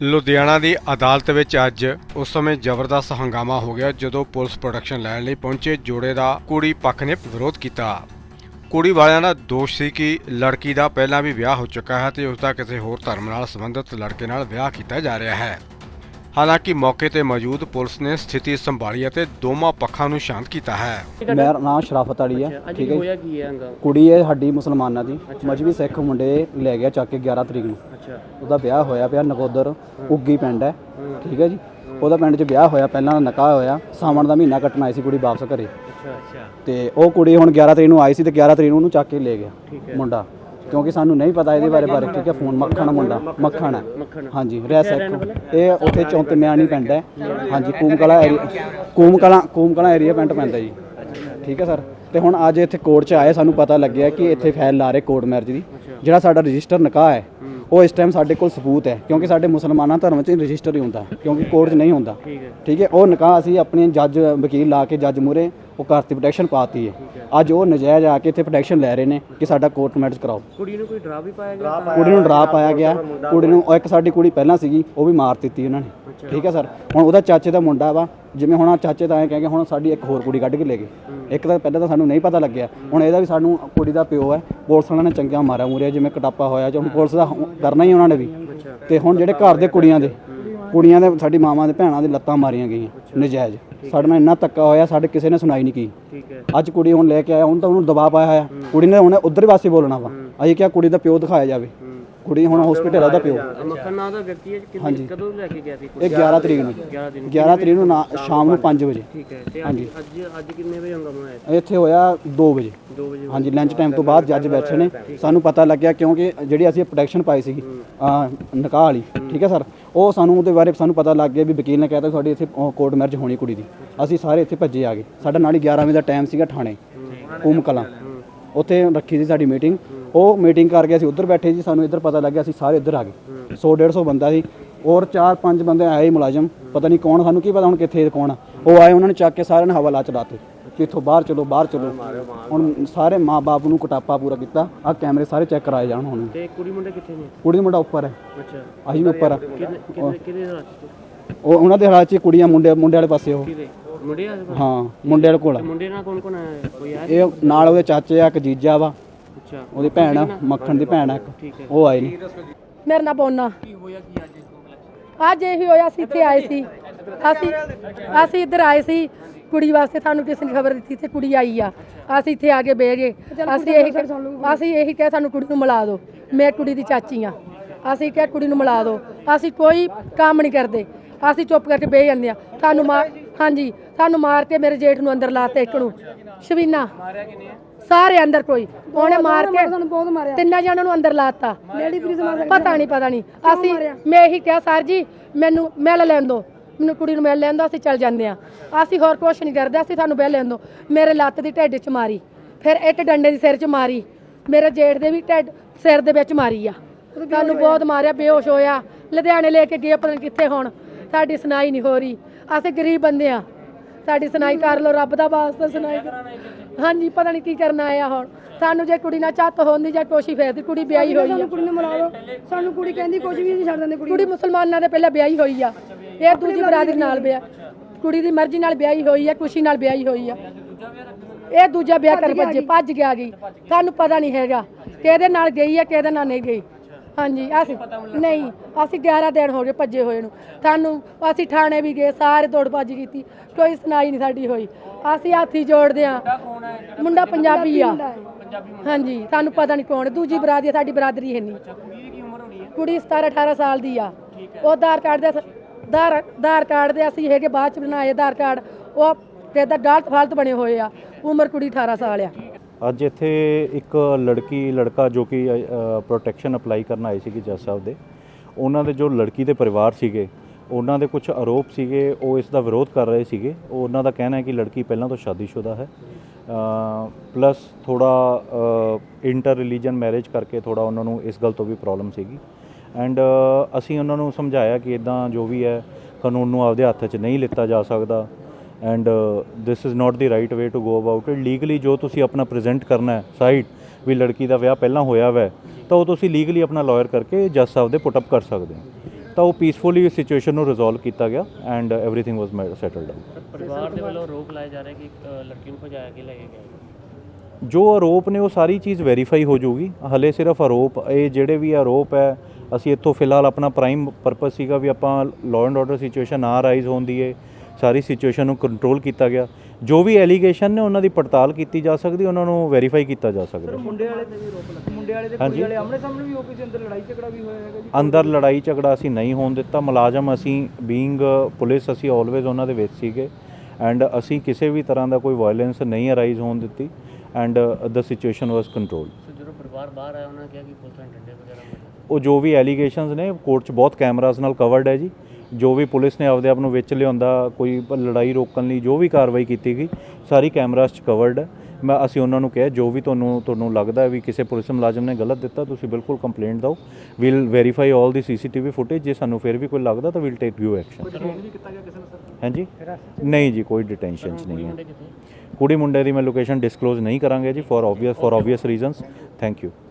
ਲੁਧਿਆਣਾ ਦੀ ਅਦਾਲਤ ਵਿੱਚ ਅੱਜ ਉਸ ਸਮੇਂ ਜ਼ਬਰਦਸਤ ਹੰਗਾਮਾ ਹੋ ਗਿਆ ਜਦੋਂ ਪੁਲਿਸ ਪ੍ਰੋਟੈਕਸ਼ਨ ਲੈਣ ਲਈ ਪਹੁੰਚੇ ਜੋੜੇ ਦਾ ਕੁੜੀ ਪੱਖ ਨੇ ਵਿਰੋਧ ਕੀਤਾ। ਕੁੜੀ ਵਾਲਿਆਂ ਦਾ ਦੋਸ਼ ਸੀ ਕਿ ਲੜਕੀ ਦਾ ਪਹਿਲਾਂ ਵੀ ਵਿਆਹ ਹੋ ਚੁੱਕਾ ਹੈ ਤੇ ਉਸ ਦਾ ਕਿਸੇ ਹੋਰ ਧਰਮ ਨਾਲ ਸੰਬੰਧਿਤ ਲੜਕੇ ਨਾਲ ਵਿਆਹ ਕੀਤਾ ਜਾ ਰਿਹਾ ਹੈ। ਹਾਲਾਂਕਿ ਮੌਕੇ ਤੇ ਮੌਜੂਦ ਪੁਲਿਸ ਨੇ ਸਥਿਤੀ ਸੰਭਾਲੀ ਅਤੇ ਦੋਵਾਂ ਪੱਖਾਂ ਨੂੰ ਸ਼ਾਂਤ ਕੀਤਾ ਹੈ। ਮੇਰਾ ਨਾਮ ਸ਼ਰਾਫਤ ਅਲੀ ਹੈ ਠੀਕ ਹੈ ਜੀ। ਹੋਇਆ ਕੀ ਹੈ ਹੰਗਾਮ ਕੁੜੀ ਹੈ ਸਾਡੀ ਮੁਸਲਮਾਨਾਂ ਦੀ ਮਜਬੀ ਸਿੱਖ ਮੁੰਡੇ ਲੈ ਗਿਆ ਚੱਕ ਕੇ 11 ਤਰੀਕ ਨੂੰ। ਅੱਛਾ। ਉਹਦਾ ਵਿਆਹ ਹੋਇਆ ਪਿਆ ਨਗੋਦਰ ਉੱਗੀ ਪਿੰਡ ਹੈ ਠੀਕ ਹੈ ਜੀ। ਉਹਦਾ ਪਿੰਡ 'ਚ ਵਿਆਹ ਹੋਇਆ ਪਹਿਲਾਂ ਦਾ ਨਿਕਾਹ ਹੋਇਆ ਸਾਵਣ ਦਾ ਮਹੀਨਾ ਕੱਟਣ ਆਈ ਸੀ ਕੁੜੀ ਵਾਪਸ ਘਰੇ। ਅੱਛਾ ਅੱਛਾ। ਤੇ ਉਹ ਕੁੜੀ ਹੁਣ 11 ਤਰੀਕ ਨੂੰ ਆਈ ਸੀ ਤੇ 11 ਤਰੀਕ ਨੂੰ ਉਹਨੂੰ ਚੱਕ ਕੇ ਲੈ ਗਿਆ ਮੁੰਡਾ। ਕਿਉਂਕਿ ਸਾਨੂੰ ਨਹੀਂ ਪਤਾ ਇਹਦੇ ਬਾਰੇ ਬਾਰੇ ਠੀਕ ਹੈ ਫੋਨ ਮੱਖਣ ਮੁੰਡਾ ਮੱਖਣ ਹੈ ਹਾਂਜੀ ਰਹਿ ਸਿੱਖ ਇਹ ਉੱਥੇ ਚੌਂਤੇ ਮਿਆਣੀ ਪਿੰਡ ਹੈ। ਹਾਂਜੀ ਕੂਮਕਲਾ ਏਰੀਆ ਕੂਮਕਲਾ ਕੂਮਕਲਾ ਏਰੀਆ ਪਿੰਡ ਪੈਂਦਾ ਜੀ। ਠੀਕ ਹੈ ਸਰ। ਤੇ ਹੁਣ ਅੱਜ ਇੱਥੇ ਕੋਰਟ 'ਚ ਆਏ ਸਾਨੂੰ ਪਤਾ ਲੱਗਿਆ ਕਿ ਇੱਥੇ ਫਾਈਲ ਲਾ ਰਹੇ ਕੋਰਟ ਮੈਰਿਜ ਦੀ ਜਿਹੜਾ ਸਾਡਾ ਰਜਿਸਟਰ ਨਿਕਾਹ ਹੈ। ਉਹ ਇਸ ਟਾਈਮ ਸਾਡੇ ਕੋਲ ਸਬੂਤ ਹੈ ਕਿਉਂਕਿ ਸਾਡੇ ਮੁਸਲਮਾਨਾਂ ਧਰਮ 'ਚ ਰਜਿਸਟਰ ਹੀ ਹੁੰਦਾ ਕਿਉਂਕਿ ਕੋਰਟ 'ਚ ਨਹੀਂ ਹੁੰਦਾ। ਠੀਕ ਹੈ। ਠੀਕ ਹੈ ਉਹ ਨਿਕਾਹ ਅਸੀਂ ਆਪਣੇ ਜੱਜ ਵਕੀਲ ਲਾ ਕੇ ਜੱਜ ਮੂਰੇ ਉਹ ਕਰਤੀ ਪ੍ਰੋਟੈਕਸ਼ਨ ਪਾਤੀ ਹੈ। ਅੱਜ ਉਹ ਨਜਾਇਜ਼ ਆ ਕੇ ਇੱਥੇ ਪ੍ਰੋਟੈਕਸ਼ਨ ਲੈ ਰਹੇ ਨੇ ਕਿ ਸਾਡਾ ਕੋਰਟ ਮੈਰਿਜ ਕਰਾਓ। ਕੁੜੀ ਨੂੰ ਕੋਈ ਡਰਾ ਵੀ ਪਾਇਆ ਗਿਆ ਕੁੜੀ ਨੂੰ ਡਰਾ ਪਾਇਆ ਗਿਆ। ਕੁੜੀ ਨੂੰ ਇੱਕ ਸਾਡੀ ਕੁੜੀ ਪਹਿਲਾਂ ਸੀਗੀ ਉਹ ਵੀ ਮਾਰ ਦਿੱਤੀ ਉਹਨਾਂ ਨੇ। ਠੀਕ ਹੈ ਸਰ ਹੁਣ ਉਹਦਾ ਚਾਚੇ ਦਾ ਮੁੰਡਾ ਵਾ ਜਿਵੇਂ ਹੁਣ ਚਾਚੇ ਦਾ ਐ ਕਹਿ ਕੇ ਹੁਣ ਸਾਡੀ ਇੱਕ ਹੋਰ ਕੁੜੀ ਕੱਢ ਕੇ ਲੈ ਗਏ। ਇੱਕ ਤਾਂ ਪਹਿਲਾਂ ਤਾਂ ਸਾਨੂੰ ਨਹੀਂ ਪਤਾ ਲੱਗਿਆ ਹੁਣ ਇਹਦਾ ਵੀ ਸਾਨੂੰ ਕੁੜੀ ਦਾ ਪਿਓ ਹੈ ਪੁਲਿਸ ਵਾਲਿਆਂ ਨੇ ਚੰਗਾ ਮਾਰਿਆ ਮੂਰਿਆ ਜਿਵੇਂ ਕਟਾਪਾ ਹੋਇਆ ਜਾਂ ਹੁਣ ਪੁਲਿਸ ਦਾ ਹੁਣ ਕਰਨਾ ਹੀ ਉਹਨਾਂ ਨੇ ਵੀ। ਤੇ ਹੁਣ ਜਿਹੜੇ ਘਰ ਦੇ ਕੁੜੀਆਂ ਦੇ ਕੁੜੀਆਂ ਦੇ ਸਾਡੀ ਮਾਵਾਂ ਦੇ ਭੈਣਾਂ ਦੇ ਲੱਤਾਂ ਮਾਰੀਆਂ ਗਈਆਂ ਨਜਾਇਜ਼। ਸਾਡੇ ਨਾਲ ਇੰਨਾ ਧੱਕਾ ਹੋਇਆ ਸਾਡੇ ਕਿਸੇ ਨੇ ਸੁਣਾਈ ਨਹੀਂ ਕੀ। ਠੀਕ ਹੈ। ਅੱਜ ਕੁੜੀ ਹੁਣ ਲੈ ਕੇ ਆਇਆ ਹੁਣ ਤਾਂ ਉਹਨੂੰ ਦਬਾਅ ਪਾਇਆ ਹੋਇਆ। ਕੁੜੀ ਨੇ ਹੁਣ ਉਧਰ ਪਾਸੇ ਬੋਲਣਾ ਵਾ। ਅਸੀਂ ਕਿਹਾ ਕੁੜੀ ਦਾ ਪਿਓ ਦਿਖਾਇਆ ਜਾਵੇ। ਕੁੜੀ ਹੁਣ ਹਸਪੀਟਲ ਉਹਦਾ ਪਿਓ। ਮੱਖਣ ਨਾਂ ਦਾ ਵਿਅਕਤੀ ਹੈ ਕਿੰਨੇ ਕਦੋਂ ਲੈ ਕੇ ਗਿਆ ਸੀ ਇਹ 11 ਤਰੀਕ ਨੂੰ। 11 ਦਿਨ 11 ਤਰੀਕ ਨੂੰ ਨਾ- ਸ਼ਾਮ ਨੂੰ 5 ਵਜੇ। ਠੀਕ ਹੈ। ਤੇ ਅੱਜ ਅੱਜ ਅੱਜ ਕਿੰਨੇ ਵਜੇ ਹੰਗਾਮਾ ਹੋਇਆ ਇੱਥੇ? ਹੋਇਆ 2 ਵਜੇ। 2 ਵਜੇ ਹਾਂਜੀ ਲੰਚ ਟਾਈਮ ਤੋਂ ਬਾਅਦ ਜੱਜ ਬੈਠੇ ਨੇ। ਸਾਨੂੰ ਪਤਾ ਲੱਗਿਆ ਕਿਉਂਕਿ ਜਿਹੜੀ ਅਸੀਂ ਪ੍ਰੋਟੈਕਸ਼ਨ ਪਾਈ ਸੀਗੀ ਅਹ ਨਿਕਾਹ ਵਾਲੀ। ਠੀਕ ਹੈ ਸਰ? ਉਹ ਸਾਨੂੰ ਉਹਦੇ ਬਾਰੇ ਸਾਨੂੰ ਪਤਾ ਲੱਗ ਗਿਆ ਵੀ ਵਕੀਲ ਨੇ ਕਹਿਤਾ ਤੁਹਾਡੀ ਇੱਥੇ ਕੋਰਟ ਮੈਰਿਜ ਹੋਣੀ ਕੁੜੀ ਦੀ। ਅਸੀਂ ਸਾਰੇ ਇੱਥੇ ਭੱਜੇ ਆ ਗਏ। ਸਾਡਾ ਨਾਲ ਹੀ 11 ਵਜੇ ਦਾ ਟਾਈਮ ਸੀਗਾ ਥਾਣੇ ਕਲਾਂ। ਉੱਥੇ ਰੱਖੀ ਸੀ ਸਾਡੀ ਮੀਟਿੰਗ ਉਹ ਮੀਟਿੰਗ ਕਰਕੇ ਅਸੀਂ ਉੱਧਰ ਬੈਠੇ ਸੀ ਸਾਨੂੰ ਇੱਧਰ ਪਤਾ ਲੱਗਿਆ ਅਸੀਂ ਸਾਰੇ ਇੱਧਰ ਆ ਗਏ। 100 150 ਬੰਦਾ ਸੀ। ਔਰ 4-5 ਬੰਦੇ ਆਏ ਮੁਲਾਜ਼ਮ ਪਤਾ ਨਹੀਂ ਕੌਣ ਸਾਨੂੰ ਕੀ ਪਤਾ ਹੁਣ ਕਿੱਥੇ ਕੌਣ ਆ। ਉਹ ਆਏ ਉਹਨਾਂ ਨੇ ਚੱਕ ਕੇ ਸਾਰਿਆਂ ਨੇ ਹਵਾਲਾ ਚਲਾਤੇ ਕਿ ਇੱਥੋਂ ਬਾਹਰ ਚਲੋ ਬਾਹਰ ਚਲੋ। ਹੁਣ ਸਾਰੇ ਮਾਪੇ ਨੂੰ ਕਟਾਪਾ ਪੂਰਾ ਕੀਤਾ। ਆ ਕੈਮਰੇ ਸਾਰੇ ਚੈੱਕ ਕਰਾਏ ਜਾਣ ਹੁਣ। ਤੇ ਕੁੜੀ ਮੁੰਡੇ ਕਿੱਥੇ ਨੇ? ਕੁੜੀ ਮੁੰਡਾ ਉੱਪਰ ਹੈ। ਅੱਛਾ। ਅਸੀਂ ਵੀ ਉੱਪਰ ਆ। ਉਹ ਉਹਨਾਂ ਦੇ ਹਾਲਾਤ 'ਚ ਕੁੜੀਆਂ ਮੁੰਡੇ ਮੁੰਡੇ ਵਾਲੇ ਪਾਸੇ ਉਹ। ਮੁੰਡੇ ਹਾਂ ਮੁੰਡੇ ਵਾਲੇ ਕੋਲ। ਮੁੰਡੇ ਨਾਲ ਕੌਣ ਕੌਣ ਆਇਆ? ਕੋਈ ਆਇਆ ਇਹ ਨਾਲ ਉਹਦੇ ਚਾਚੇ ਆ ਇੱਕ ਜੀਜਾ ਵਾ। ਅੱਛਾ। ਉਹਦੀ ਭੈਣ ਆ ਮੱਖਣ ਦੀ ਭੈਣ ਆ ਇੱਕ। ਠੀਕ ਹੈ। ਉਹ ਆਏ ਨੇ ਮੇਰਾ ਨਾਂ ਪੋਨਾ ਅੱਜ ਇਹੀ ਹੋਇਆ ਅਸੀਂ ਇੱਥੇ ਆਏ ਸੀ। ਅਸੀਂ ਅਸੀਂ ਇੱਧਰ ਆਏ ਸੀ। ਕੁੜੀ ਵਾਸਤੇ ਸਾਨੂੰ ਕਿਸੇ ਨੇ ਖਬਰ ਦਿੱਤੀ ਤੇ ਕੁੜੀ ਆਈ ਆ। ਅਸੀਂ ਇੱਥੇ ਆ ਕੇ ਬਹਿ ਗਏ। ਅਸੀਂ ਇਹੀ ਅਸੀਂ ਇਹੀ ਕਿਹਾ ਸਾਨੂੰ ਕੁੜੀ ਨੂੰ ਮਿਲਾ ਦਿਓ। ਮੈਂ ਕੁੜੀ ਦੀ ਚਾਚੀ ਆ। ਅਸੀਂ ਕਿਹਾ ਕੁੜੀ ਨੂੰ ਮਿਲਾ ਦਿਓ। ਅਸੀਂ ਕੋਈ ਕੰਮ ਨਹੀਂ ਕਰਦੇ। ਅਸੀਂ ਚੁੱਪ ਕਰਕੇ ਬਹਿ ਜਾਂਦੇ ਆ। ਸਾਨੂੰ ਮਾਰ ਹਾਂਜੀ, ਸਾਨੂੰ ਮਾਰ ਕੇ ਮੇਰੇ ਜੇਠ ਨੂੰ ਅੰਦਰ ਲਾਤੇ ਇੱਕ ਨੂੰ। ਸ਼ਬੀਨਾ, ਸਾਰੇ ਅੰਦਰ ਕੋਈ। ਉਹਨੇ ਮਾਰ ਕੇ ਤਿੰਨਾਂ ਜਣਾਂ ਨੂੰ ਅੰਦਰ ਲਾਤਾ। ਪਤਾ ਨਹੀਂ ਪਤਾ ਨਹੀਂ। ਅਸੀਂ, ਮੈਂ ਇਹੀ ਕਿਹਾ, ਸਰ ਜੀ, ਮੈਨੂੰ ਮਿਲ ਲੈਣ ਦਿਓ। ਮੈਨੂੰ ਕੁੜੀ ਨੂੰ ਮਿਲ ਲੈਣ ਦੋ ਅਸੀਂ ਚੱਲ ਜਾਂਦੇ ਆ ਅਸੀਂ ਹੋਰ ਕੁਛ ਨਹੀਂ ਕਰਦੇ, ਅਸੀਂ ਤੁਹਾਨੂੰ ਬਹਿ ਲੈਣ ਦੋ ਮੇਰੇ ਲੱਤ ਦੀ ਢਿੱਡ 'ਚ ਮਾਰੀ। ਫਿਰ ਇੱਕ ਡੰਡੇ ਦੀ ਸਿਰ 'ਚ ਮਾਰੀ। ਮੇਰੇ ਜੇਠ ਦੇ ਵੀ ਢਿੱਡ ਸਿਰ ਦੇ ਵਿੱਚ ਮਾਰੀ ਆ। ਸਾਨੂੰ ਬਹੁਤ ਮਾਰਿਆ, ਬੇਹੋਸ਼ ਹੋਇਆ। ਲੁਧਿਆਣੇ ਲੈ ਕੇ ਗਏ, ਪਤਾ ਕਿੱਥੇ ਹੁਣ। ਸਾਡੀ ਸੁਣਾਈ ਨਹੀਂ ਹੋ ਰਹੀ। ਅਸੀਂ ਗਰੀਬ ਬੰਦੇ ਆ। ਸਾਡੀ ਸੁਣਾਈ ਕਰ ਲਓ ਰੱਬ ਦਾ ਵਾਸਤਾ ਸੁਣਾਈ ਕਰੋ। ਹਾਂਜੀ ਪਤਾ ਨਹੀਂ ਕੀ ਕਰਨਾ ਆਇਆ ਹੁਣ। ਸਾਨੂੰ ਜੇ ਕੁੜੀ ਨਾਲ ਚੱਤ ਹੁੰਦੀ ਜਾਂ ਕੋਸ਼ੀ ਫੇਰਦੀ ਕੁੜੀ ਵਿਆਹੀ ਹੋਈ ਆ। ਕੁੜੀ ਨੂੰ ਮਿਲਾ ਲਓ। ਸਾਨੂੰ ਕੁੜੀ ਕਹਿੰਦੀ ਕੁਝ ਵੀ ਨਹੀਂ ਛੱਡ ਦਿੰਦੇ ਕੁੜੀ ਕੁੜੀ ਮੁਸਲਮਾਨਾਂ ਦੇ ਪਹਿਲਾਂ ਵਿਆਹੀ ਹੋਈ ਆ। ਇਹ ਦੂਜੀ ਬਰਾਦਰੀ ਨਾਲ ਵਿਆਹ ਕੁੜੀ ਦੀ ਮਰਜ਼ੀ ਨਾਲ ਵਿਆਹੀ ਹੋਈ ਆ ਖੁਸ਼ੀ ਨਾਲ ਵਿਆਹੀ ਹੋਈ ਆ। ਇਹ ਦੂਜਾ ਵਿਆਹ ਕਰ ਭੱਜੇ ਭੱਜ ਗਿਆ ਗਈ ਸਾਨੂੰ ਪਤਾ ਨਹੀਂ ਹੈਗਾ। ਕਿਹਦੇ ਨਾਲ ਗਈ ਆ ਕਿਹਦੇ ਨਾਲ ਨਹੀਂ ਗਈ। ਹਾਂਜੀ ਅਸੀਂ ਨਹੀਂ ਅਸੀਂ 11 ਦਿਨ ਹੋ ਗਏ ਭੱਜੇ ਹੋਏ ਨੂੰ। ਸਾਨੂੰ ਅਸੀਂ ਥਾਣੇ ਵੀ ਗਏ ਸਾਰੇ ਦੌੜਬਾਜ਼ੀ ਕੀਤੀ ਕੋਈ ਸੁਣਾਈ ਨਹੀਂ ਸਾਡੀ ਹੋਈ। ਅਸੀਂ ਹਾਥੀ ਜੋੜਦੇ ਆ ਮੁੰਡਾ ਪੰਜਾਬੀ ਆ। ਹਾਂਜੀ ਸਾਨੂੰ ਪਤਾ ਨਹੀਂ ਕੌਣ ਦੂਜੀ ਬਰਾਦਰੀ ਆ, ਸਾਡੀ ਬਰਾਦਰੀ ਹੈ ਨਹੀਂ। ਕੁੜੀ 17 18 ਸਾਲ ਦੀ ਆ। ਉਹ ਆਧਾਰ ਕਾਰਡ ਦੇ ਆਧਾਰ ਆਧਾਰ ਕਾਰਡ ਦੇ ਅਸੀਂ ਹੈਗੇ ਬਾਅਦ ਚ ਬਣਾਏ ਆਧਾਰ ਕਾਰਡ। ਉਹ ਤੇ ਦਾ ਗਲਤ ਫਾਲਤ ਬਣੇ ਹੋਏ ਆ। ਉਮਰ ਕੁੜੀ 18 ਸਾਲ ਆ। ਅੱਜ ਇੱਥੇ ਇੱਕ ਲੜਕੀ, ਲੜਕਾ ਜੋ ਕਿ ਪ੍ਰੋਟੈਕਸ਼ਨ ਅਪਲਾਈ ਕਰਨ ਆਏ ਸੀਗੇ ਜੱਜ ਸਾਹਿਬ ਦੇ। ਉਹਨਾਂ ਦੇ ਜੋ ਲੜਕੀ ਦੇ ਪਰਿਵਾਰ ਸੀਗੇ, ਉਹਨਾਂ ਦੇ ਕੁਝ ਆਰੋਪ ਸੀਗੇ, ਉਹ ਇਸ ਦਾ ਵਿਰੋਧ ਕਰ ਰਹੇ ਸੀਗੇ। ਉਹ ਉਹਨਾਂ ਦਾ ਕਹਿਣਾ ਹੈ ਕਿ ਲੜਕੀ ਪਹਿਲਾਂ ਤੋਂ ਸ਼ਾਦੀशुदा ਹੈ। ਪਲੱਸ ਥੋੜਾ ਇੰਟਰ ਰਿਲੀਜੀਅਨ ਮੈਰਿਜ ਕਰਕੇ ਥੋੜਾ ਉਹਨਾਂ ਨੂੰ ਇਸ ਗੱਲ ਤੋਂ ਵੀ ਪ੍ਰੋਬਲਮ ਸੀਗੀ। ਐਂਡ ਅਸੀਂ ਉਹਨਾਂ ਨੂੰ ਸਮਝਾਇਆ ਕਿ ਇਦਾਂ ਜੋ ਵੀ ਹੈ, ਕਾਨੂੰਨ ਨੂੰ ਆਪਦੇ ਹੱਥ 'ਚ ਨਹੀਂ ਲਿੱਤਾ ਜਾ ਸਕਦਾ। and this is not the right way to go about it legally ਜੋ ਤੁਸੀਂ ਆਪਣਾ ਪ੍ਰੈਜ਼ੈਂਟ ਕਰਨਾ ਹੈ ਸਾਈਡ ਵੀ ਲੜਕੀ ਦਾ ਵਿਆਹ ਪਹਿਲਾਂ ਹੋਇਆ ਵੈ ਤਾਂ ਉਹ ਤੁਸੀਂ ਲੀਗਲੀ ਆਪਣਾ ਲਾਇਰ ਕਰਕੇ ਜੱਜ ਸਾਹਿਬ ਦੇ ਪੁੱਟ ਅਪ ਕਰ ਸਕਦੇ ਹੋ ਤਾਂ ਉਹ ਪੀਸਫੁਲੀ ਸਿਚੁਏਸ਼ਨ ਨੂੰ ਰਿਜ਼ੋਲਵ ਕੀਤਾ ਗਿਆ and everything was settled down ਪਰਿਵਾਰ ਦੇ ਵੱਲੋਂ ਰੋਕ ਲਾਇਆ ਜਾ ਰਿਹਾ ਕਿ ਅ, ਲੜਕੀ ਨੂੰ ਭਜਾਇਆ ਕੇ ਲੈ ਕੇ ਗਿਆ ਜੋ ਆਰੋਪ ਨੇ ਉਹ ਸਾਰੀ ਚੀਜ਼ ਵੈਰੀਫਾਈ ਹੋ ਜਾਊਗੀ ਹਲੇ ਸਿਰਫ ਆਰੋਪ ਇਹ ਜਿਹੜੇ ਵੀ ਆਰੋਪ ਹੈ ਅਸੀਂ ਇੱਥੋਂ ਫਿਲਹਾਲ ਆਪਣਾ ਪ੍ਰਾਈਮ ਪਰਪਸ ਸੀਗਾ ਵੀ ਆਪਾਂ ਲਾਅ ਐਂਡ ਆਰਡਰ ਸਿਚੁਏਸ਼ਨ ਨਾ ਰਾਈਜ਼ ਹੋਣ ਦੀ ਹੈ ਸਾਰੀ ਸਿਚੁਏਸ਼ਨ ਨੂੰ ਕੰਟਰੋਲ ਕੀਤਾ ਗਿਆ। ਜੋ ਵੀ ਐਲੀਗੇਸ਼ਨ ਨੇ ਉਹਨਾਂ ਦੀ ਪੜਤਾਲ ਕੀਤੀ ਜਾ ਸਕਦੀ ਉਹਨਾਂ ਨੂੰ ਵੈਰੀਫਾਈ ਕੀਤਾ ਜਾ ਸਕਦਾ। ਮੁੰਡੇ ਵਾਲੇ ਤੇ ਵੀ ਰੋਕ ਲੱਗੀ। ਮੁੰਡੇ ਵਾਲੇ ਤੇ ਹਾਂਜੀ। ਕੁੜੀ ਵਾਲੇ ਆਮਣੇ ਸਾਹਮਣੇ ਵੀ ਹੋ ਕਿਸੇ ਅੰਦਰ ਲੜਾਈ ਝਗੜਾ ਵੀ ਹੋਇਆ ਹੈਗਾ ਜੀ? ਅੰਦਰ ਲੜਾਈ ਝਗੜਾ ਅਸੀਂ ਨਹੀਂ ਹੋਣ ਦਿੱਤਾ। ਮੁਲਾਜ਼ਮ ਅਸੀਂ ਬੀਇੰਗ ਪੁਲਿਸ ਅਸੀਂ ਆਲਵੇਜ਼ ਉਹਨਾਂ ਦੇ ਵਿੱਚ ਸੀਗੇ। ਐਂਡ ਅਸੀਂ ਕਿਸੇ ਵੀ ਤਰ੍ਹਾਂ ਦਾ ਕੋਈ ਵਾਇਲੈਂਸ ਨਹੀਂ ਅਰਾਈਜ਼ ਹੋਣ ਦਿੱਤੀ। And the situation was controlled so ਜਦੋਂ ਪਰਿਵਾਰ ਬਾਹਰ ਆਇਆ ਉਹਨਾਂ ਨੇ ਕਿਹਾ ਕਿ ਪੁਲਿਸ ਨੇ ਡੰਡੇ ਵਗੈਰਾ ਉਹ ਜੋ ਵੀ ਐਲੀਗੇਸ਼ਨਸ ਨੇ ਕੋਰਟ 'ਚ ਬਹੁਤ ਕੈਮਰਾਸ ਨਾਲ ਕਵਰਡ ਹੈ ਜੀ। ਜੋ ਵੀ ਪੁਲਿਸ ਨੇ ਆਪਦੇ ਆਪ ਨੂੰ ਵਿੱਚ ਲਿਆਉਂਦਾ ਕੋਈ ਲੜਾਈ ਰੋਕਣ ਲਈ ਜੋ ਵੀ ਕਾਰਵਾਈ ਕੀਤੀ ਗਈ ਸਾਰੀ ਕੈਮਰਾਸ 'ਚ ਕਵਰਡ ਹੈ। ਮੈਂ ਅਸੀਂ ਉਹਨਾਂ ਨੂੰ ਕਿਹਾ ਜੋ ਵੀ ਤੁਹਾਨੂੰ ਤੁਹਾਨੂੰ ਲੱਗਦਾ ਵੀ ਕਿਸੇ ਪੁਲਿਸ ਮੁਲਾਜ਼ਮ ਨੇ ਗਲਤ ਦਿੱਤਾ ਤੁਸੀਂ ਬਿਲਕੁਲ ਕੰਪਲੇਂਟ ਦਿਓ। ਵੀਲ ਵੈਰੀਫਾਈ 올 ਦੀ ਸੀਸੀਟੀਵੀ ਫੁਟੇਜ ਜੇ ਸਾਨੂੰ ਫਿਰ ਵੀ ਕੋਈ ਲੱਗਦਾ ਤਾਂ ਵੀਲ ਟੇਕ ਯੂ ਐਕਸ਼ਨ ਹਾਂਜੀ ਨਹੀਂ ਜੀ ਕੋਈ ਡਿਟੈਂਸ਼ਨ 'ਚ ਨਹੀਂ ਹੈ। ਕੁੜੀ ਮੁੰਡੇ ਦੀ ਮੈਂ ਲੋਕੇਸ਼ਨ ਡਿਸਕਲੋਜ਼ ਨਹੀਂ ਕਰਾਂਗੇ ਜੀ for obvious for obvious reasons thank you